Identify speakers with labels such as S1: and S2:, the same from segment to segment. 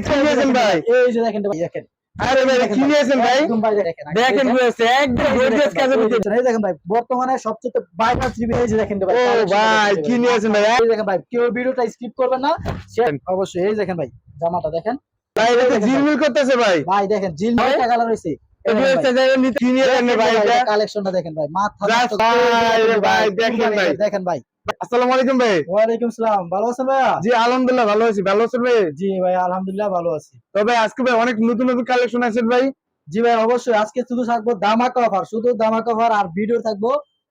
S1: কি নিয়েছেন ভাই?
S2: এই যে দেখেন ভাই দেখেন।
S1: আরে ভাই কি নিয়েছেন ভাই?
S2: একদম ভাই দেখেন
S1: দেখেন রয়েছে একদম গর্জিয়াস কাজের
S2: এই এই দেখেন ভাই বর্তমানে সবচেয়ে ভাইরাল থ্রি এই যে দেখেন ভাই
S1: ও ভাই কি নিয়েছেন ভাই?
S2: এই দেখেন ভাই কেউ ভিডিওটা স্কিপ করবেন না। অবশ্যই এই দেখেন ভাই জামাটা দেখেন।
S1: ভাই এটা তো করতেছে ভাই।
S2: ভাই দেখেন কালেকশনটা মাথা
S1: ভাই, দেখেন ভাই।
S2: দেখেন ভাই
S1: আসসালামু আলাইকুম ভাই।
S2: ওয়ালাইকুম সালাম। ভালো আছেন ভাইয়া?
S1: জি আলহামদুলিল্লাহ ভালো আছি। ভালো আছেন ভাই?
S2: জি ভাই আলহামদুলিল্লাহ ভালো আছি।
S1: তবে আজকে ভাই অনেক নতুন নতুন কালেকশন আছে ভাই।
S2: জি ভাই অবশ্যই। আজকে শুধু থাকব দামাকা অফার শুধু দামাকা অফার আর ভিডিও থাকব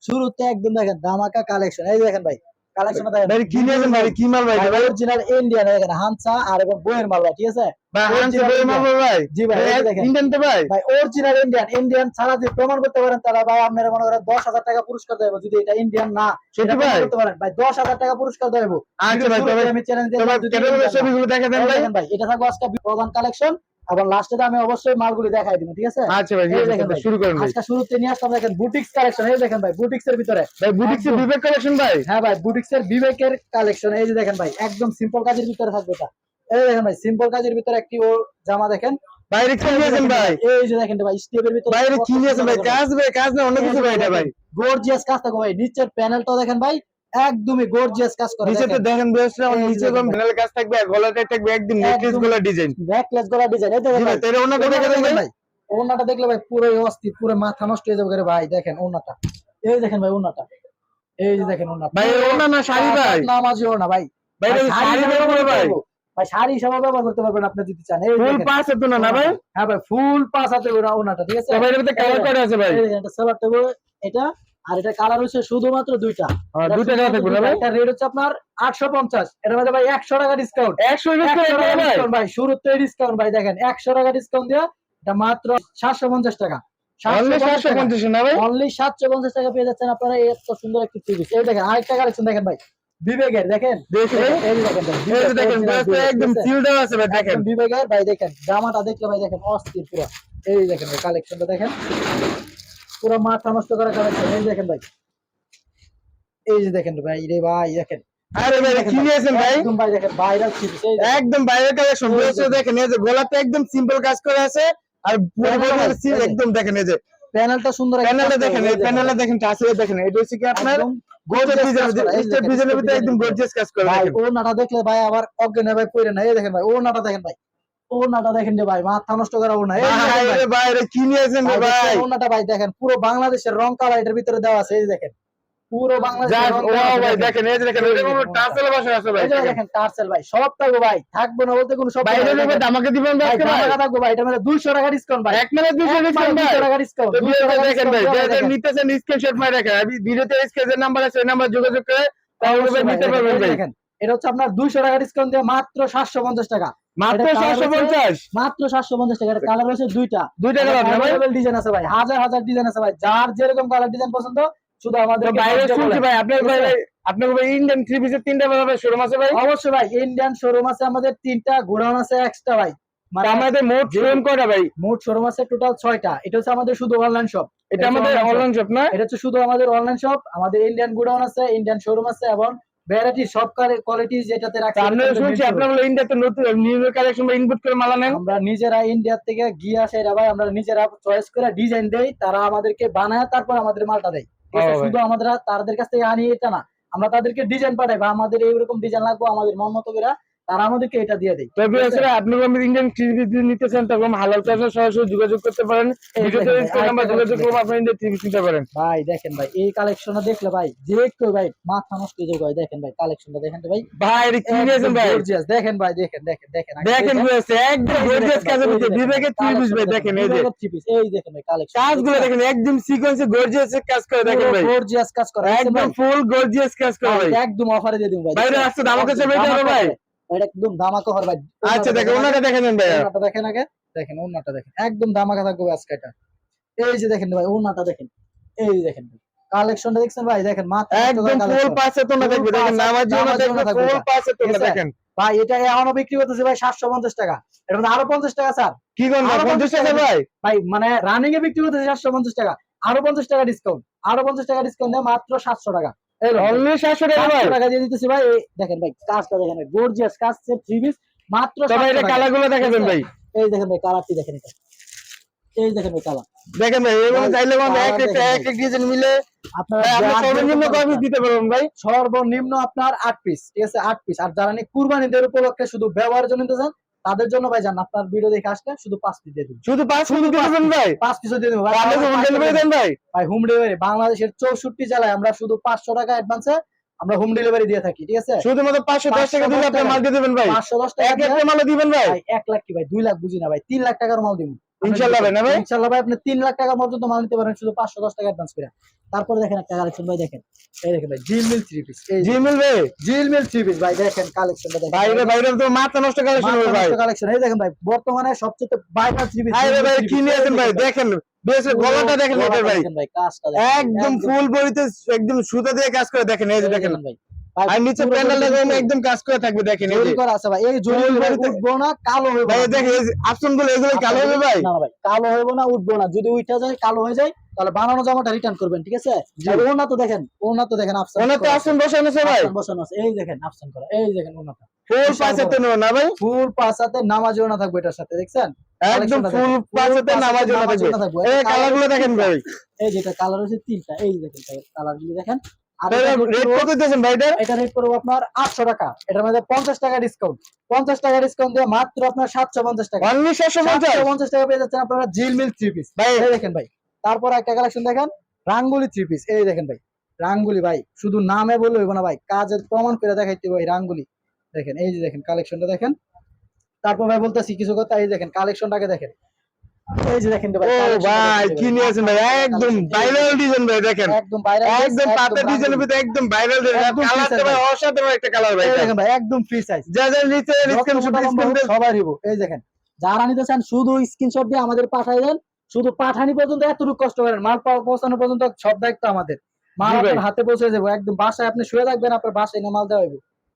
S2: শুরুতে একদম দেখেন দামাকা কালেকশন এই দেখেন ভাই কালেকশন দেখেন।
S1: ভাই কি নিয়েছেন ভাই? কি মাল ভাই
S2: অরিজিনাল ইন্ডিয়ান দেখেন হানসা আর এবং বইয়ের মাল ভাই ঠিক আছে?
S1: ভাই হানছে
S2: original
S1: ভাই মাল ভাই।
S2: জি ভাই, এই যে দেখেন।
S1: ইন্ডিয়ান তো ভাই।
S2: ভাই অরিজিনাল ইন্ডিয়ান ইন্ডিয়ান ছাড়া যদি প্রমাণ করতে পারেন তাহলে ভাই আপনারা মনে করেন দশ হাজার টাকা পুরস্কার দেবো যদি এটা ইন্ডিয়ান না
S1: সত্যি
S2: এটা প্রমাণ
S1: ভাই।
S2: করতে পারেন ভাই দশ হাজার টাকা পুরস্কার দেবো
S1: আচ্ছা
S2: আমি চ্যালেঞ্জ
S1: ভাই।
S2: এটা থাকব আজকে প্রধান কালেকশন এবং লাস্টে আমি অবশ্যই মালগুলি দেখাই দিব ঠিক আছে?
S1: আচ্ছা ভাই
S2: দেখেন ভাই।
S1: শুরু করেন ভাই।
S2: আজকে শুরুতে নিয়ে আসলাম দেখেন বুটিক্স কালেকশন এই দেখেন ভাই বুটিক্স এর ভিতরে।
S1: ভাই বুটিক্স। বিবেক কালেকশন ভাই।
S2: হ্যাঁ ভাই বুটিক্স এর বিবেকের কালেকশন এই যে দেখেন ভাই একদম সিম্পল কাজের ভিতরে থাকবে এটা। এই দেখেন ভাই সিম্পল কাজের ভিতরে একটি ও জামা দেখেন।
S1: বাইরে কি নিয়েছেন ভাই?
S2: এই যে দেখেন ভাই স্টেপের ভিতরে
S1: বাইরে কি নিয়েছেন ভাই? কাজ ভাই কাজ না অন্য কিছু ভাই এটা ভাই।
S2: গর্জিয়াস কাজ থাকবে ভাই নিচের প্যানেলটা দেখেন ভাই একদমই গর্জিয়াস কাজ করে
S1: নিচে তো দেখেন বেস্টরা
S2: এই
S1: নিচে কম প্যানেল কাজ থাকবে আর গলাতে থাকবে একদম নেকলেস। গুলো ডিজাইন
S2: ব্যাকলেস গলা ডিজাইন এই দেখেন
S1: ভাই তাহলে ওনা কথা
S2: দেখেন
S1: ভাই?
S2: ওড়নাটা দেখলে ভাই পুরো অস্থির পুরো মাথা নষ্ট হয়ে যাবে করে ভাই দেখেন ওড়নাটা। এই দেখেন ভাই ওড়নাটা। এই যে দেখেন ওড়না
S1: ভাই ওনা না শাড়ি ভাই?
S2: নামাজি ওড়না ভাই।
S1: ভাই
S2: ভাই,
S1: শাড়ি ব্যবহার করে ভাই।
S2: ভাই শাড়ি হিসাবে ব্যবহার করতে পারবেন আপনি যদি চান।
S1: ফুল। পাস না ভাই?
S2: হ্যাঁ ভাই ফুল পাঁচ হাতে ওড়না- ওড়নাটা ঠিক আছে?
S1: ভাই এর ভিতরে কালার আছে ভাই।
S2: এটা এটা আর এটা কালার হচ্ছে শুধুমাত্র দুইটা।
S1: হ্যাঁ, দুইটা কালার থাকবে ভাই?
S2: এটা রেট হচ্ছে আপনার আটশো পঞ্চাশ এটার মধ্যে ভাই একশো টাকা ডিসকাউন্ট
S1: 100 টাকা ভাই?
S2: ডিসকাউন্ট ভাই শুরুতে ডিসকাউন্ট ভাই দেখেন একশো টাকা ডিসকাউন্ট দিয়ে এটা মাত্র সাতশো পঞ্চাশ টাকা।
S1: অনলি 750 ভাই?
S2: অনলি সাতশো পঞ্চাশ টাকা পেয়ে যাচ্ছেন আপনারা এত সুন্দর একটি টিভি। এই দেখেন আরেকটা কালেকশন দেখেন ভাই। বিবেকের দেখেন?
S1: একদম সিল দেওয়া আছে ভাই দেখেন।
S2: বিবেকের ভাই দেখেন জামাটা দেখলে ভাই দেখেন অস্থির পুরো। এই দেখেন ভাই কালেকশনটা দেখেন। পুরো মাথা নষ্ট করা কালেকশন এই দেখেন ভাই। এই যে দেখেন ভাই রে ভাই দেখেন।
S1: আরে ভাই কি নিয়েছেন ভাই?
S2: একদম ভাই দেখেন ভাইরাল।
S1: একদম কালেকশন
S2: দেখেন।
S1: এই যে গলাতে একদম সিম্পল কাজ করে আছে আর পুরো। একদম দেখেন এই যে।
S2: প্যানেলটা সুন্দর
S1: প্যানেলটা দেখেন এই
S2: এই দেখেন
S1: প্যানেলটা। দেখেন দেখেন এটা হচ্ছে কি আপনার
S2: দেখেন,
S1: ভিতরে একদম গর্জিয়াস কাজ করে
S2: ভাই
S1: দেখেন।
S2: ওড়নাটা দেখলে ভাই আবার অজ্ঞান ভাই পড়ে না এই দেখেন ভাই ওড়নাটা দেখেন ভাই। ওড়নাটা দেখেন যে ভাই মাথা নষ্ট ভাই।
S1: বাইরে বাইরে কি নিয়েছেন রে
S2: ভাই ও নাটা ভাই দেখেন পুরো বাংলাদেশের রং কালার এটার ভিতরে দেওয়া আছে এই দেখেন। পুরো বাংলাদেশের
S1: যাক
S2: রং
S1: ও
S2: দেওয়া আছে
S1: ভাই
S2: দেখেন।
S1: দেখেন এই দেখেন
S2: এই
S1: এটা
S2: যে
S1: কোনো
S2: দেখেন,
S1: টাসেল বাসা আছে ভাই।
S2: দেখেন টার্সেল ভাই সব থাকব ভাই থাকব না বলতে কোনো সব
S1: বাইরে লোকে আমাকে দিবেন ভাই
S2: টাকা থাকব ভাই এটা মানে দুইশো টাকা ডিসকাউন্ট ভাই।
S1: এক মানে 200 ডিসকাউন্ট ভাই।
S2: টাকা ডিসকাউন্ট
S1: দেখেন ভাই যারা নিতেছেন স্ক্রিনশট মারে রাখেন। আমি ভিডিওতে স্ক্রিনের নাম্বার আছে নাম্বার যোগাযোগ করে তাহলে নিতে পারবেন ভাই
S2: দেখেন এটা হচ্ছে আপনার দুইশো টাকা ডিসকাউন্ট দিয়ে মাত্র সাতশো পঞ্চাশ টাকা।
S1: মাত্র
S2: এটা colour
S1: 750
S2: মাত্র সাতশো পঞ্চাশ টাকা কালার হচ্ছে দুইটা।
S1: দুইটা কালার
S2: ডিজাইন আছে ভাই হাজার হাজার ডিজাইন আছে ভাই যার যেরকম কালার ডিজাইন পছন্দ শুধু আমাদের
S1: বাইরে শুনছি ভাই আপনার ভাই আপনার ভাই ইন্ডিয়ান থ্রি পিসের তিনটা ভাই শোরুম আছে ভাই?
S2: অবশ্যই ভাই ইন্ডিয়ান শোরুম আছে আমাদের তিনটা গোডাউন আছে এক্সট্রা ভাই। মানে
S1: আমাদের মোট শোরুম কয়টা ভাই?
S2: মোট শোরুম আছে টোটাল ছয়টা। এটা হচ্ছে আমাদের শুধু অনলাইন শপ
S1: এটা আমাদের অনলাইন শপ না?
S2: এটা হচ্ছে শুধু আমাদের অনলাইন শপ আমাদের ইন্ডিয়ান গোডাউন আছে ইন্ডিয়ান শোরুম আছে এবং ভ্যারাইটি সব কোয়ালিটি যেটাতে রাখছি সেটাতে
S1: শুনছি আপনার ইন্ডিয়াতে নতুন নিউ কালেকশন বা ইনপুট করে মালা নেন।
S2: আমরা নিজেরা ইন্ডিয়া থেকে গিয়ে আসে ভাই আমরা নিজেরা চয়েস করে ডিজাইন দেই তারা আমাদেরকে বানায় তারপর আমাদের মালটা দেয়। শুধু আমাদের তাদের কাছ থেকে আনি এটা না। আমরা তাদেরকে ডিজাইন পাঠাই বা আমাদের এইরকম ডিজাইন লাগবো আমাদের মন মতো করে। তারা আমাদেরকে এটা দিয়ে দেয়।
S1: তবে আসলে আপনি ইন্ডিয়ান পিস নিতে চান তখন হালাল চাষের সরাসরি যোগাযোগ করতে পারেন।
S2: ভাই,
S1: নাম্বার যোগাযোগ। আপনি ইন্ডিয়ান নিতে পারেন।
S2: ভাই দেখেন ভাই এই কালেকশনটা দেখলে ভাই যে কেউ ভাই মাথা নষ্ট হয়ে যাবে দেখেন ভাই কালেকশনটা দেখেন তো ভাই।
S1: ভাই কি নিয়েছেন ভাই?
S2: Gorgeous, দেখেন ভাই দেখেন দেখেন দেখেন
S1: দেখেন। রয়েছে একদম গর্জিয়াস কাজের
S2: ভাই,
S1: ভাই দেখেন এই যে।
S2: এই দেখেন ভাই কালেকশন
S1: কাজগুলো দেখেন একদম সিকোয়েন্সে গর্জিয়াস কাজ করে দেখেন ভাই।
S2: গর্জিয়াস কাজ করা
S1: একদম ফুল গর্জিয়াস কাজ করে ভাই
S2: ভাই, একদম অফারে দিয়ে দিন ভাই দেখছেন?
S1: আসছে দামাকে চলে ভাই।
S2: এটা একদম ধামাকা ভাই।
S1: আচ্ছা দেখেন ওনাটা দেখেন ভাই।
S2: ওনাটা দেখেন আগে। দেখেন ওনাটা দেখেন। একদম ধামাকা থাকবে আজকে এটা। এই যে দেখেন ভাই ওনাটা দেখেন। এই যে দেখেন কালেকশনটা দেখছেন ভাই? দেখেন মাত্র
S1: একদম ফুল পাঁচে তোমরা
S2: Full
S1: দেখবে দেখেন নামাজি দেখবে ফুল তোমরা
S2: ঠিক আছে?
S1: দেখেন
S2: ভাই এটা এখনও বিক্রি করতেছে ভাই সাতশো পঞ্চাশ টাকা। এটা আরও পঞ্চাশ টাকা স্যার।
S1: কি কোন
S2: আরও
S1: পঞ্চাশ টাকা ভাই।
S2: ভাই মানে রানিং এ বিক্রি করতেছে সাতশো পঞ্চাশ টাকা। আরও পঞ্চাশ টাকা ডিসকাউন্ট আরও পঞ্চাশ টাকা ডিসকাউন্ট দেয় মাত্র সাতশো টাকা।
S1: অনলি সাতশো টাকা ভাই।
S2: টাকা দিয়ে দিতেছি ভাই। দেখেন ভাই কাজটা দেখেন গর্জিয়াস কাজ থ্রি পিস মাত্র
S1: তবে এটা
S2: টাকা।
S1: দেখাবেন ভাই।
S2: এই দেখেন ভাই কালারটি দেখেন এটা। এই দেখেন ভাই কালার
S1: দেখেন ভাই এবং চাইলে আমরা এক একটা এক এক ডিজাইন মিলে
S2: আপনারা
S1: ভাই, আমরা
S2: যার
S1: সর্বনিম্ন কয় পিস দিতে পারবেন ভাই?
S2: সর্বনিম্ন আপনার আট পিস ঠিক আছে? আট পিস আর যারা নিয়ে কুরবানি দের উপলক্ষে শুধু ব্যবহার জন্য নিতে চান তাদের জন্য ভাই জান আপনার ভিডিও দেখে আসলে শুধু পাঁচ পিস দিয়ে দিন।
S1: শুধু পাঁচ শুধু দিবেন ভাই।
S2: পাঁচ পিসও দিয়ে দিন ভাই।
S1: তাহলে হোম ডেলিভারি দেন ভাই।
S2: ভাই হোম ডেলিভারি বাংলাদেশের চৌষট্টি জেলায় আমরা শুধু পাঁচশো টাকা অ্যাডভান্সে আমরা হোম ডেলিভারি দিয়ে থাকি ঠিক আছে?
S1: শুধুমাত্র পাঁচশো দশ টাকা দিলে আপনি মাল দিয়ে দিবেন ভাই।
S2: পাঁচশো দশ টাকা
S1: এক একটা মাল দিবেন ভাই।
S2: ভাই এক লাখ কি ভাই? 2 লাখ বুঝিনা ভাই। 3 লাখ টাকার মাল দিব।
S1: ইনশাল্লাহ ভাই না ভাই?
S2: ভাই আপনি তিন লাখ টাকা পর্যন্ত মাল নিতে পারেন শুধু পাঁচশো দশ টাকা অ্যাডভান্স করে। তারপরে দেখেন একটা কালেকশন ভাই দেখেন। এই দেখেন ভাই জিল মিল থ্রি পিস এই
S1: জি ভাই?
S2: জিল মিল থ্রি পিস ভাই দেখেন কালেকশনটা দেখেন।
S1: বাইরে বাইরে তো মাথা নষ্ট কালেকশন ভাই।
S2: কালেকশন এই দেখেন ভাই বর্তমানে সবচেয়ে থ্রি পিস
S1: আরে ভাই কি নিয়েছেন ভাই দেখেন বেশ গলাটা দেখেন ভাই।
S2: ভাই
S1: একদম ফুল বডিতে একদম সুতা দিয়ে কাজ করে দেখেন এই যে দেখেন
S2: ভাই।
S1: আর নিচে একদম কাজ করে থাকবে দেখেন এই
S2: করা আছে ভাই। এই ভাই উঠবো না কালো হইব
S1: ভাই দেখেন এই আপশনগুলো এগুলো কালো হবে ভাই?
S2: না না ভাই কালো হইব না উঠবো না। যদি উঠা যায় কালো হয়ে যায় তাহলে বানানো জামাটা রিটার্ন করবেন ঠিক আছে? ওনা তো দেখেন ওনা তো দেখেন
S1: ওনার তো আপশন বসানো আছে ভাই।
S2: বসানো আছে। এই দেখেন করা। এই দেখেন ওনাটা
S1: ফুল পাঁচে তো নেওয়া না ভাই?
S2: ফুল পাঁচাতে নামাজ ওনা থাকবে এটার সাথে দেখছেন?
S1: একদম ফুল
S2: দেখেন।
S1: পাঁচে তো
S2: Full
S1: নামাজ
S2: পাঁচাতে
S1: থাকবে। এই
S2: একটা কালারগুলো
S1: দেখেন ভাই।
S2: এই যেটা কালার হচ্ছে তিনটা। এই দেখেন কালারগুলো দেখেন।
S1: রেট কত দিয়েছেন ভাই এটা?
S2: এটা রেট করব আপনার আটশো টাকা। এটার মধ্যে পঞ্চাশ টাকা ডিসকাউন্ট পঞ্চাশ টাকা ডিসকাউন্ট দিয়ে মাত্র আপনার সাতশো পঞ্চাশ টাকা।
S1: অনলি সাতশো পঞ্চাশ?
S2: সাতশো পঞ্চাশ টাকা পেয়ে যাচ্ছেন আপনারা জিল মিল থ্রি পিস
S1: ভাই।
S2: দেখেন ভাই। তারপর একটা কালেকশন দেখেন। রাঙ্গুলি থ্রি পিস এই দেখেন ভাই। রাঙ্গুলি ভাই। শুধু নামে বললে হইব না ভাই। কাজের প্রমাণ করে দেখাইতে ভাই রাঙ্গুলি। দেখেন এই যে দেখেন কালেকশনটা দেখেন। তারপর ভাই বলতেছি কিছু কথা। এই দেখেন কালেকশনটাকে দেখেন। এই যে দেখেন
S1: ও ভাই কি নিয়েছেন ভাই? একদম ভাইরাল ডিজাইন ভাই দেখেন।
S2: একদম বাইরে
S1: একদম পাতা ডিজাইনের ভিতরে একদম ভাইরাল
S2: একদম
S1: কালারটা ভাই অসাধারণ একটা কালার ভাই
S2: দেখেন ভাই একদম ফ্রি সাইজ
S1: যা যা নিচে স্ক্রিনশট স্ক্রিনশট
S2: সবাই নিব। এই দেখেন যারা নিতে চান শুধু স্ক্রিনশট দিয়ে আমাদের পাঠাই দেন। শুধু পাঠানি পর্যন্ত এতটুকু কষ্ট করেন। মাল পৌঁছানো পর্যন্ত সব দায়িত্ব আমাদের। মাল আপনার হাতে পৌঁছে যাব একদম বাসায় আপনি শুয়ে থাকবেন আপনার বাসায় মাল দেওয়া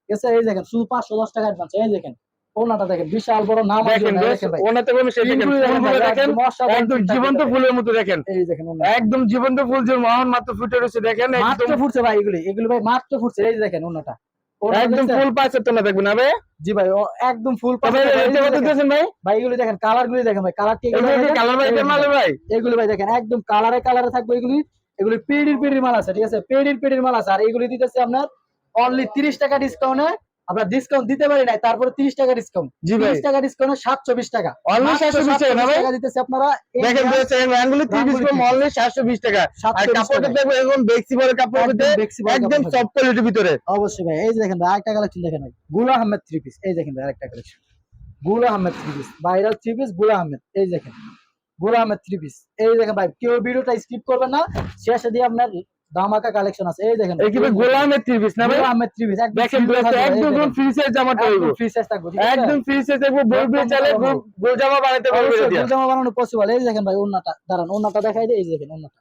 S2: আছে? এই দেখেন শুধু পাঁচশো দশ টাকা অ্যাডভান্স এই দেখেন ওনাটা দেখেন বিশাল বড় নাম
S1: দেখেন
S2: ওনার,
S1: বেশ,
S2: দেখেন ভাই।
S1: ওনাতে কোনো সেই দেখেন ফুলগুলো দেখেন
S2: একদম
S1: জীবন্ত ফুলের মতো দেখেন।
S2: এই দেখেন
S1: একদম জীবন্ত ফুল যে মহান মাত্র ফুটে রয়েছে দেখেন
S2: মাত্র ফুটছে ভাই এগুলি এগুলি ভাই মাত্র ফুটছে এই দেখেন ওনাটা। ওনাটা
S1: একদম ফুল পাঁচের তো দেখবেন না ভাই
S2: জি ভাই একদম ফুল
S1: তবে এটা কত দিয়েছেন ভাই?
S2: ভাই এগুলি দেখেন কালার গুলি দেখেন ভাই কালার
S1: এগুলো কালার ভাই এটা মালে ভাই?
S2: এগুলি ভাই দেখেন একদম কালারে কালারে থাকবে এগুলি। এগুলি পেডির পেডির মাল আছে ঠিক আছে? পেডির পেডির মাল আছে আর এগুলি দিতেছে আপনার অনলি তিরিশ টাকা ডিসকাউন্টে আমরা ডিসকাউন্ট দিতে পারি নাই তারপরে তিরিশ টাকা ডিসকাউন্ট
S1: জি ভাই।
S2: তিরিশ টাকা ডিসকাউন্টে সাতশো বিশ টাকা।
S1: অনলি
S2: মাত্র
S1: সাতশো বিশ টাকা ভাই?
S2: টাকা দিতেছে আপনারা। এই
S1: দেখেন
S2: মাল
S1: দিয়েছেন আঙ্গুলি কম অনলি সাতশো বিশ টাকা। আর কাপড়টা
S2: টাকা।
S1: দেখব বেক্সি বড় কাপড়
S2: একদম
S1: মধ্যে
S2: বেক্সি বড়
S1: একদম সফট কোয়ালিটির ভিতরে।
S2: অবশ্যই ভাই এই দেখেন ভাই আরেকটা কালেকশন দেখেন ভাই। গুলা আহমেদ থ্রি পিস এই দেখেন ভাই আরেকটা কালেকশনগুলা Ahmed three piece viral three পিসগুলা Ahmed এই দেখেন। গুলা আহমেদ থ্রি পিস এই দেখেন ভাই কেউ ভিডিওটা স্কিপ করবেন না। শেষে দিয়ে আপনার দামাকা কালেকশন আছে এই দেখেন
S1: এই কি ভাই গোলামের ত্রিপিস না ভাই
S2: গুলা আহমেদ থ্রি পিস একদম
S1: দেখেন
S2: free থাকবে, এই
S1: একদম
S2: দেখেন।
S1: ফ্রি সাইজ জামাটা হইব
S2: একদম ফ্রি সাইজ থাকবে ঠিক আছে
S1: একদম ফ্রি সাইজ থাকবে গোল দিয়ে চালে গোল- গোল জামা বানাতে পারবে
S2: অবশ্যই
S1: এটা
S2: গোল জামা বানানো পসিবল এই যে দেখেন ভাই ওন্নাটা দাঁড়ান ওন্নাটা দেখাই দিই এই যে দেখেন ওন্নাটা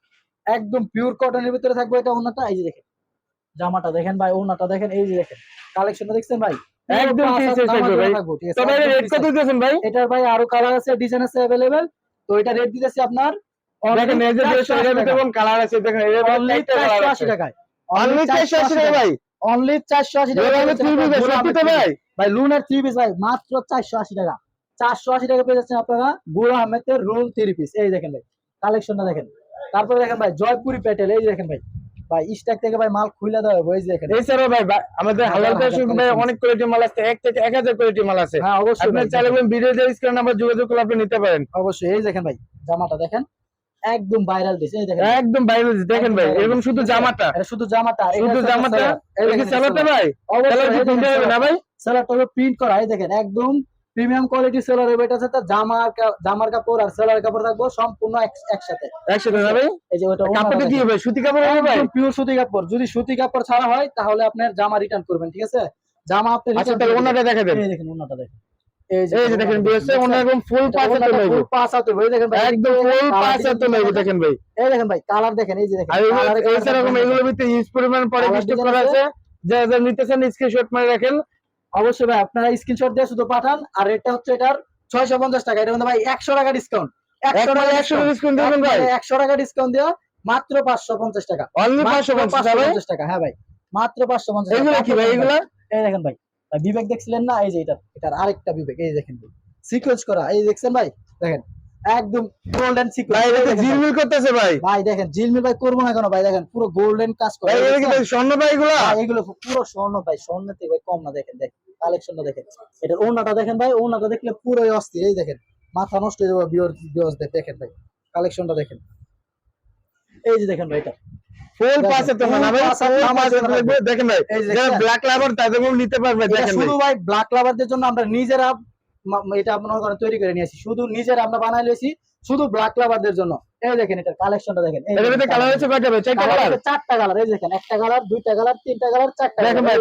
S2: একদম পিওর কটনের ভিতরে থাকবে এটা ওন্নাটা এই যে দেখেন জামাটা দেখেন ভাই ওন্নাটা দেখেন এই যে দেখেন কালেকশনটা দেখছেন ভাই
S1: একদম
S2: পাঁচ
S1: free
S2: হাত
S1: size
S2: নামাজ
S1: থাকবে ভাই।
S2: থাকবে, ঠিক আছে,
S1: তবে
S2: একদম
S1: রেট
S2: free
S1: কত
S2: size।
S1: দিয়েছেন ভাই
S2: এটার ভাই আরো কালার আছে ডিজাইন আছে अवेलेबल তো এটা রেট দিতেছি আপনার
S1: দেখেন এই যে এর কালার আছে দেখেন এর
S2: অনলি
S1: ভিতরে একটা কালার
S2: 480 টাকায়।
S1: অনলি 480 টাকা ভাই।
S2: অনলি 480 টাকা
S1: গোলামের ত্রিপিস সত্যি তো ভাই।
S2: ভাই লুনার থ্রি পিস ভাই মাত্র 480 টাকা। 480 টাকা পেয়ে যাচ্ছেন আপনারা গুরু আহমেদের রুল থ্রি পিস এই দেখেন ভাই কালেকশনটা দেখেন। তারপরে দেখেন ভাই জয়পুরি প্যাটেল এই দেখেন ভাই। ভাই স্টক থেকে ভাই মাল খুলে দেওয়া হবে এই যে দেখেন।
S1: এছাড়াও ভাই আমাদের হালাল ভাই অনেক কোয়ালিটি মাল আছে। এক থেকে কোয়ালিটি মাল আছে।
S2: হ্যাঁ অবশ্যই
S1: আপনি চাইলে ভিডিও দিয়ে স্ক্রিন নাম্বার যোগাযোগ করে আপনি নিতে পারেন।
S2: অবশ্যই এই দেখেন ভাই জামাটা দেখেন। একদম ভাইরাল দেখেন।
S1: একদম বাইরে দেখেন ভাই এরকম শুধু জামাটা।
S2: এটা শুধু জামাটা
S1: শুধু জামাটা এটা কি
S2: দেখেন
S1: ভাই? কি হবে না ভাই?
S2: সেলারটা হলো প্রিন্ট করা এই দেখেন একদম প্রিমিয়াম কোয়ালিটি সেলার হবে এটা সাথে জামা জামার কাপড় আর সেলার কাপড় থাকব সম্পূর্ণ একসাথে।
S1: একসাথে না ভাই?
S2: এই যে ওটা
S1: কাপড়টা কি হবে? সুতি কাপড় হবে ভাই?
S2: পিওর সুতি কাপড়। যদি সুতি কাপড় ছাড়া হয় তাহলে আপনার জামা রিটার্ন করবেন ঠিক আছে? জামা আপনি
S1: আচ্ছা তাহলে ওনাটা দেখা
S2: এই দেখেন ওনাটা দেখেন।
S1: এই যে দেখেন বিএসএ ওনা একদম ফুল হাতে
S2: ওনাটা
S1: লইব
S2: full পাঁচ হাতে দেখেন ভাই
S1: একদম ফুল পাঁচ হাতে লইব দেখেন ভাই।
S2: এই দেখেন ভাই কালার দেখেন এই যে দেখেন
S1: আর এগুলো
S2: colour এ colour
S1: এছাড়া
S2: দেখেন।
S1: এগুলোর ভিতরে পরিমাণ পরে
S2: Colour
S1: করা
S2: আছে।
S1: যা যা নিতেছেন স্ক্রিনশট মারে রাখেন।
S2: অবশ্যই ভাই আপনারা স্ক্রিনশট দিয়ে শুধু পাঠান আর রেটটা হচ্ছে এটার ছয়শো পঞ্চাশ টাকা এটা মধ্যে ভাই একশো টাকা ডিসকাউন্ট একশো
S1: একশো
S2: টাকা
S1: একশো ডিসকাউন্ট দিবেন ভাই।
S2: একশো টাকা ডিসকাউন্ট দেওয়া মাত্র পাঁচশো পঞ্চাশ টাকা।
S1: অনলি পঞ্চাশ
S2: 550 টাকা হ্যাঁ ভাই। মাত্র পাঁচশো পঞ্চাশ
S1: এগুলো কি ভাই এগুলো?
S2: এই দেখেন ভাই। বিবেক দেখছিলেন না? এই যে এটা এটার আরেকটা বিবেক এই দেখেন সিকোয়েন্স করা এই দেখছেন ভাই? দেখেন একদম গোল্ডেন
S1: ভাই
S2: সিকোয়েন্স
S1: এটা তো ঝিলমিল করতেছে ভাই।
S2: ভাই দেখেন জিলমিল ভাই করব না কেন ভাই? দেখেন পুরো গোল্ডেন কাজ করা
S1: ভাই এটা কি স্বর্ণ ভাই এগুলা।
S2: ভাই, এগুলো পুরো স্বর্ণ ভাই স্বর্ণ থেকে ভাই কম না দেখেন দেখেন কালেকশনটা দেখেন। এটা ওনাটা দেখেন ভাই ওনাটা দেখলে পুরোই অস্থির এই দেখেন। মাথা নষ্ট হয়ে যাবে বিয়র বিয়স দেখেন ভাই কালেকশনটা দেখেন। এই যে দেখেন ভাই এটা।
S1: ফুল পাশে তো না ভাই দেখেন। ভাই যারা ব্ল্যাক লাভার নিতে পারবে দেখেন
S2: শুধু ভাই। ব্ল্যাক লাভারদের জন্য আমরা নিজেরা এটা মনে করেন তৈরি করে নিয়েছি। শুধু নিজেরা আমরা বানাই শুধু ব্ল্যাক লাভারদের জন্য। এই দেখেন এটা কালেকশনটা দেখেন। দেখেন
S1: ভিতরে কালার হচ্ছে কয়টা ভাই? চারটা কালার
S2: চারটা কালার এই দেখেন একটা কালার দুইটা কালার তিনটা কালার চারটা
S1: দেখেন ভাই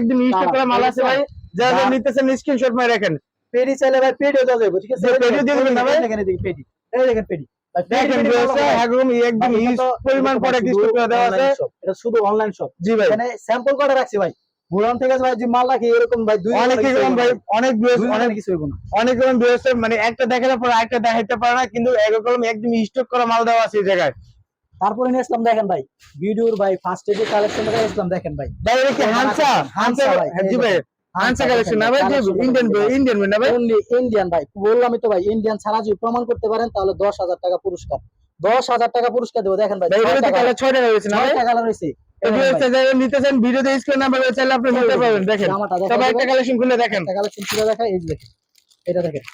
S1: একদম করা মাল আছে ভাই। যারা যারা নিতেছেন স্ক্রিনশট মাই রাখেন।
S2: পেডি চাইলে ভাই পেডিও দেওয়া যাবে ঠিক আছে?
S1: যে পেডি দিয়ে দিবেন না ভাই?
S2: দেখেন পেডি। এই দেখেন পেডি,
S1: দেখেন
S2: পেডি
S1: ভিউয়ার্স
S2: ভালো ভাই।
S1: একদম একদম
S2: ভাই, এটা
S1: হিউজ
S2: তো-
S1: পরিমাণ প্রোডাক্ট স্টক করে দেওয়া আছে।
S2: এটা শুধু অনলাইন শপ
S1: জি ভাই।
S2: এখানে স্যাম্পল করে রাখছি ভাই। বুড়ান থেকে ভাই যে মাল রাখি এরকম ভাই দুই
S1: অনেক
S2: কিছু
S1: রকম
S2: হইবো না
S1: ভাই অনেক ভিউয়ার্স অনেক
S2: অনেক কিছু হইব না
S1: অনেক রকম ভিউয়ার্স মানে একটা দেখানোর পর আরেকটা দেখাইতে পারে না কিন্তু এরকম একদম স্টক করা মাল দেওয়া আছে এই জায়গায়।
S2: তারপরে নিয়ে আসলাম দেখেন ভাই ভিডিওর ভাই ফার্স্ট যে কালেকশন দেখেন ভাই।
S1: ভাই এটা কি হানসা হানসা
S2: হানসা ভাই,
S1: জি ভাই। হানসা কালেকশন না ভাই ইন্ডিয়ান ইন্ডিয়ান না ভাই।
S2: অনলি ইন্ডিয়ান ভাই? বললামই তো ভাই ইন্ডিয়ান ছাড়া যদি প্রমাণ করতে পারেন তাহলে দশ হাজার টাকা পুরস্কার। দশ হাজার টাকা পুরস্কার দেবো দেখেন ভাই
S1: রয়েছে না ভাই?
S2: কালার রয়েছে।
S1: তো ভিউয়ার্স যারা নিতে চান ভিডিওতে স্ক্রিন নাম্বার চাইলে আপনি নিতে পারবেন দেখেন।
S2: জামাটা
S1: তবে একটা কালেকশন খুলে দেখেন।
S2: কালেকশন খুলে দেখা এই দেখেন এটা দেখেন।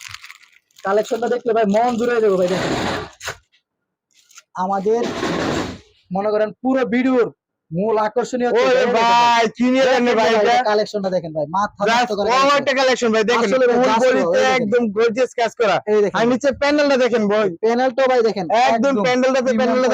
S2: কালেকশনটা দেখলে ভাই মন জুড়ে যাবে ভাই দেখেন। আমাদের মনে করেন পুরো ভিডিওর মূল আকর্ষণীয়
S1: ওরে ভাই কি নিয়ে জানেন ভাই এটা?
S2: কালেকশনটা দেখেন ভাই মাথা নষ্ট করে
S1: কালেকশন ভাই দেখেন ফুল বডিতে
S2: দেখেন।
S1: একদম গর্জিয়াস কাজ করা। আর নিচে প্যানেলটা দেখেন ভাই।
S2: প্যানেলটা ভাই দেখেন
S1: একদম প্যান্ডেলটা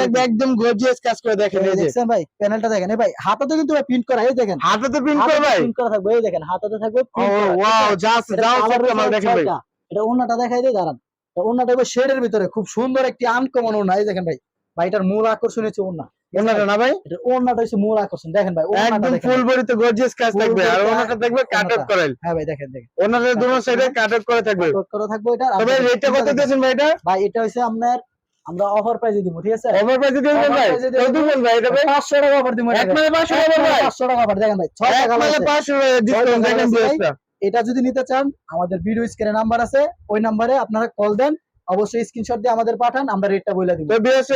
S1: দেখবে একদম গর্জিয়াস কাজ করে দেখেন এই যে।
S2: দেখছেন ভাই প্যানেলটা দেখেন। এই ভাই হাতাতে কিন্তু ভাই প্রিন্ট করা এই দেখেন।
S1: হাতে তো প্রিন্ট করে ভাই?
S2: প্রিন্ট করা থাকবে এই দেখেন হাতাতে থাকবে
S1: ও
S2: print করা,
S1: ওয়াও
S2: আছে?
S1: জাস্ট
S2: এটা
S1: জাস্ট
S2: colour
S1: একটা মাল
S2: রয়েছে
S1: দেখেন ভাই।
S2: এটা ওন্নাটা দেখাই দেয় দাঁড়ান। ওন্নাটা শেডের ভিতরে খুব সুন্দর একটি আনকমন ওন্না এই দেখেন ভাই। ভাইটার মূল আকর্ষণ হচ্ছে ওন্না
S1: ওনাটা না ভাই?
S2: এটা ওন্নাটা হচ্ছে মূল আকর্ষণ। দেখেন ভাই
S1: একদম ফুল বডিতে গর্জিয়াস কাজ থাকবে। আর ওনাটা দেখবে কাট করাইল
S2: হ্যাঁ ভাই দেখেন দেখেন।
S1: ওনাদের দুটো সাইডে কাট আউট থাকবে।
S2: Upload করা থাকবে এটা
S1: তবে রেটটা কত দিয়েছেন ভাই এটা?
S2: ভাই এটা হচ্ছে আপনার আমরা অফার প্রাইসে দিব ঠিক আছে?
S1: ওভার প্রাইসে দিবেন ভাই? কত
S2: দিবেন।
S1: দিবেন ভাই এটা ভাই?
S2: পাঁচশো টাকা অফার দিব
S1: এক মানে 500 টাকা ভাই।
S2: পাঁচশো টাকা অফার দেখেন ভাই ছয়টা
S1: এক
S2: কালার
S1: মানে
S2: আছে
S1: 500 ডিসকাউন্ট দেখেন
S2: colour আছে ভাই।
S1: ভিউয়ার্সটা
S2: এটা যদি নিতে চান আমাদের ভিডিও স্ক্রিনে নাম্বার আছে ওই নাম্বারে আপনারা কল দেন অবশ্যই স্ক্রিনশট দিয়ে আমাদের পাঠান আমরা রেটটা বলে দিব।
S1: তো ভিউয়ার্স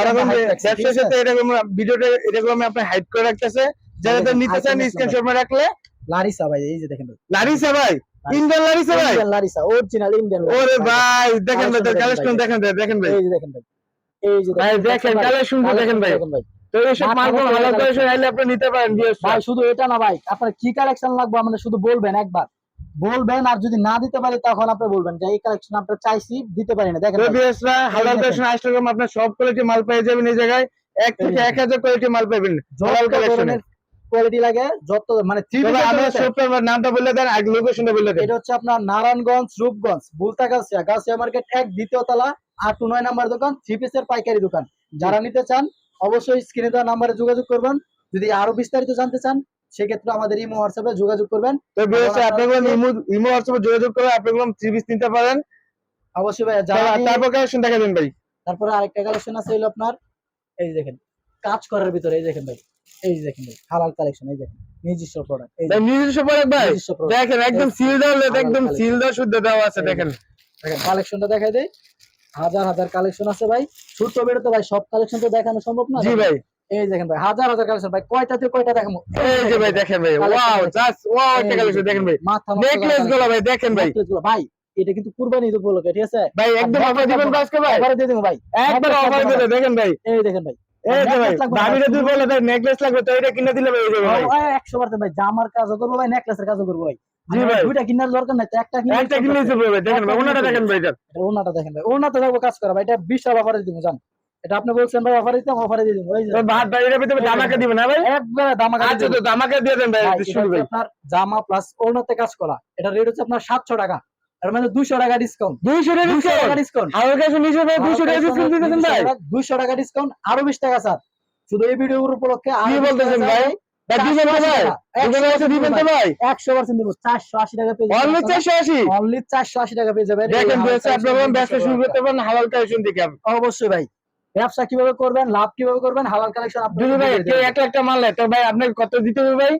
S1: এরকম
S2: ব্যবসার সাথে
S1: ব্যবসার এরকম এরকম আপনি হাইড করে রাখতেছে। যারা তো নিতে চান স্ক্রিনশট রাখলে
S2: লারিসা ভাই এই যে দেখেন।
S1: লারিসা ভাই ইন্ডিয়ান লারিসা ভাই।
S2: ইন্ডিয়ান লারিসা অরিজিনাল ইন্ডিয়ান
S1: ওরে ভাই দেখেন ভাই কালেকশন
S2: দেখেন
S1: ভাই, দেখেন ভাই।
S2: এই যে দেখেন ভাই। এই যে
S1: ভাই দেখেন কালেকশন দেখেন ভাই। তো এইসব
S2: মাথা
S1: মালগুলো ভালো
S2: করে
S1: আপনি নিতে পারেন
S2: ভাই শুধু এটা না ভাই আপনার কি কালেকশন লাগবে আপনি শুধু বলবেন একবার। বলবেন আর যদি না দিতে পারি তখন আপনি বলবেন যে এই কালেকশন আমরা চাইছি দিতে পারি না। দেখেন
S1: হালাল। কালেকশন আপনার সব কোয়ালিটি মাল পেয়ে যাবেন এই জায়গায়। এক থেকে এক হাজার কোয়ালিটি মাল পাবেন হালাল
S2: যত
S1: কালেকশনে
S2: ধরনের কোয়ালিটি লাগে যত মানে
S1: নামটা বলে দেন আর লোকেশনটা বলে দেন।
S2: এটা হচ্ছে আপনার নারায়ণগঞ্জ রূপগঞ্জ বুলতা গাছিয়া। গাছিয়া মার্কেট এক দ্বিতীয় তলা আট নয় নাম্বার দোকান থ্রি পিসের পাইকারি দোকান। যারা নিতে চান অবশ্যই স্ক্রিনে দেওয়া নাম্বারে যোগাযোগ করবেন। যদি আরও বিস্তারিত জানতে চান সেক্ষেত্রে আমাদের ইমো হোয়াটসঅ্যাপে যোগাযোগ করবেন।
S1: তো আপনারা ইমো ইমো হোয়াটসঅ্যাপে যোগাযোগ করে আপনারা থ্রি পিস নিতে পারেন।
S2: অবশ্যই ভাই যারা
S1: তারপর কালেকশন দেখা দেন ভাই।
S2: তারপরে আরেকটা কালেকশন আছে হলো আপনার এই দেখেন কাজ করার ভিতরে এই দেখেন ভাই এই দেখেন ভাই হালাল কালেকশন এই দেখেন নিজস্ব প্রোডাক্ট এই
S1: ভাই নিজস্ব প্রোডাক্ট ভাই। দেখেন একদম সিল দেওয়া একদম সিল দেওয়া শুদ্ধ দেওয়া আছে দেখেন।
S2: দেখেন কালেকশনটা দেখাই দেয় হাজার হাজার কালেকশন আছে ভাই। ছোট্ট বেড়ে তো ভাই সব কালেকশন তো দেখানো সম্ভব না।
S1: জি ভাই।
S2: এই দেখেন ভাই হাজার হাজার কালেকশন ভাই কয়টা থেকে কয়টা দেখাবো?
S1: এই যে ভাই দেখেন ভাই ওয়াও। জাস্ট ওয়াও একটা কালেকশন দেখেন ভাই।
S2: মাথা
S1: নেকলেসগুলো ভাই দেখেন ভাই।
S2: Necklace গুলো ভাই এটা কিন্তু কুরবানি ঈদ উপলক্ষে ঠিক আছে?
S1: ভাই একদম অফার দিবেন আজকে ভাই।
S2: অফারে দিয়ে দেবো ভাই।
S1: একবার অফার দিতে দেখেন ভাই।
S2: এই দেখেন ভাই।
S1: এই যে ভাই তুই
S2: শুধু-
S1: বলে নেকলেস লাগবে তো এটা কিনে দিলে ভাই এই যাবে ভাই।
S2: একশো পার্সেন্ট ভাই জামার কাজও করব ভাই নেকলেসের কাজও করব ভাই।
S1: জি ভাই।
S2: দুইটা কিনার দরকার নাই তো একটা কিনে
S1: একটা কিনে ভাই দেখেন ভাই ওনাটা দেখেন ভাই এটা।
S2: ওনাটা দেখেন ভাই ওনাটা কাজ করা ভাই এটা বিশাল অফারে দিব জান। এটা আপনি বলছেন ভাই অফারে দিতাম অফারে দিয়ে দিব
S1: ভাত ভাই এটা ভিতরে দামাকে দিবেন না ভাই?
S2: একবারে দামাকা
S1: আচ্ছা তো দিয়ে দেন ভাই শুরু ভাই
S2: আপনার জামা প্লাস ওড়নাতে কাজ করা। এটা রেট হচ্ছে আপনার সাতশো টাকা। এর মানে দুইশো টাকা ডিসকাউন্ট
S1: 200 টাকা ডিসকাউন্ট কাছে ভাই 200 টাকা ডিসকাউন্ট দিতেছেন ভাই।
S2: দুইশো টাকা ডিসকাউন্ট আরও বিশ টাকা স্যার। শুধু এই ভিডিওর উপলক্ষে
S1: কি বলতেছেন ভাই? ভাই দিবেন তো ভাই। দিবেন আছে দিবেন তো ভাই।
S2: একশো পার্সেন্ট চারশো আশি টাকা পেয়ে
S1: অনলি 480
S2: অনলি চারশো আশি টাকা পেয়ে যাবেন।
S1: দেখেন
S2: এই
S1: বেশ আপনারা
S2: হালাল
S1: ব্যবসা শুরু করতে পারেন হালাল কালেকশন
S2: অবশ্যই ভাই। ব্যবসা কীভাবে করবেন লাভ কীভাবে করবেন হালাল কালেকশন
S1: যদি ভাই কেউ এক লাখ টাকা মাল নেয়। তো ভাই আপনাকে কত দিতে হবে ভাই?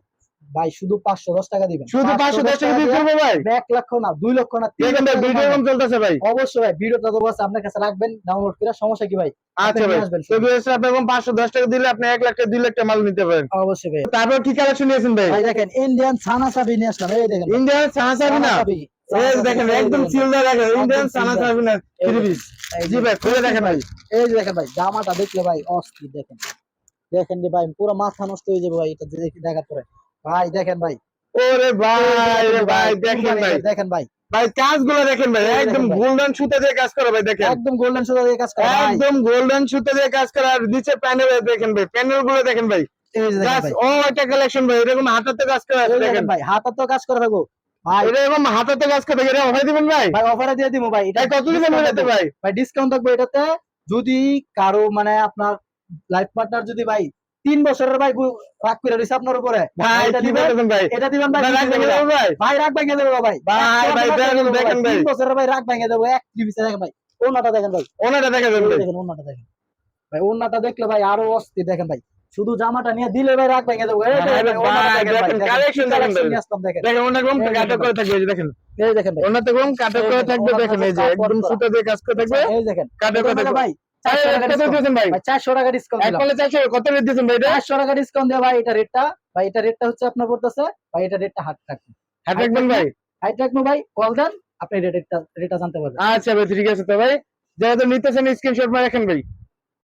S2: ভাই শুধু পাঁচশো দশ টাকা দিবেন।
S1: শুধু পাঁচশো দশ টাকা দিয়ে করব ভাই?
S2: এক লক্ষ না দুই লক্ষ না তিন লক্ষ
S1: ভিডিও চলতেছে ভাই।
S2: অবশ্যই ভাই ভিডিওটা তো বস আপনার কাছে রাখবেন ডাউনলোড করে সমস্যা কি ভাই?
S1: আচ্ছা ভাই তো বিএস আপনি এখন পাঁচশো দশ টাকা দিলে আপনি এক লাখ টাকা দুই লাখ টাকা মাল নিতে পারেন।
S2: অবশ্যই ভাই।
S1: তারপর কি কালেকশন নিয়েছেন ভাই?
S2: ভাই দেখেন ইন্ডিয়ান সানা সাবি নিয়ে আসলাম এই দেখেন।
S1: ইন্ডিয়ান সাবিনা
S2: সাবি।
S1: এই দেখেন একদম সিলদার দেখেন Indian Sana
S2: silver।
S1: Sabina three piece
S2: এই
S1: জি ভাই খুলে দেখেন ভাই।
S2: এই যে দেখেন ভাই জামাটা দেখলে ভাই অস্থির দেখেন। দেখেন রে ভাই পুরো মাথা নষ্ট হয়ে যাবে ভাই এটা দেখে দেখার পরে। ভাই দেখেন ভাই।
S1: ওরে ভাই রে ভাই দেখেন ভাই।
S2: দেখেন ভাই।
S1: ভাই কাজগুলো দেখেন ভাই একদম গোল্ডেন সুতা দিয়ে কাজ করা ভাই দেখেন।
S2: একদম গোল্ডেন সুতা দিয়ে কাজ করা
S1: একদম গোল্ডেন সুতা দিয়ে কাজ করা আর নিচে প্যানেল দেখেন ভাই প্যানেলগুলো দেখেন ভাই। ও একটা কালেকশন ভাই এরকম হাতাতে কাজ করা দেখেন
S2: ভাই হাতে তো কাজ করে থাকব। ভাই।
S1: এরকম হাতাতে কাজ করে এটা দিবেন ভাই?
S2: ভাই অফারে দিয়ে দিব ভাই। এটা
S1: কত দিবেন
S2: discount
S1: এটাতে
S2: থাকবে।
S1: ভাই?
S2: ভাই ডিসকাউন্ট থাকবে এটাতে যদি কারও মানে আপনার লাইফ পার্টনার যদি ভাই তিন বছরের ভাই রাগ করে রয়েছে আপনার উপরে
S1: ভাই
S2: এটা দিবেন?
S1: ভাই? রাগ ভেঙে দেবো ভাই।
S2: তিন বছরের ভাই রাগ ভেঙে দেবো এক দেখেন ভাই। ওনাটা দেখেন ভাই।
S1: ওনাটা
S2: দেখেন ওনাটা দেখেন ভাই ওনাটা দেখলে ভাই আরও অস্থির দেখেন ভাই। শুধু জামাটা নিয়ে দিলে ভাই ভেঙে
S1: ভাই,
S2: দেখেন।
S1: করে থাকবে এই
S2: ভাই।
S1: করে থাকবে এই যে একদম। দিয়ে কাজ করে থাকবে।
S2: এই
S1: করে থাকবে।
S2: ভাই চারশো টাকা ডিসকাউন্ট
S1: কত রেট দিয়েছেন ভাই এটা?
S2: চারশো টাকা ডিসকাউন্ট দেওয়া ভাই এটা রেটটা ভাই এটা রেটটা হচ্ছে আপনার পড়তেছে ভাই এটা রেটটা হাট থাকবে।
S1: হাত রাখবেন ভাই?
S2: রাখব ভাই কল দেন আপনি রেটটা রেটটা জানতে পারবেন।
S1: আচ্ছা ভাই ঠিক আছে তো ভাই। যারা তো নিতেছেন স্ক্রিনশট মারে রাখেন ভাই।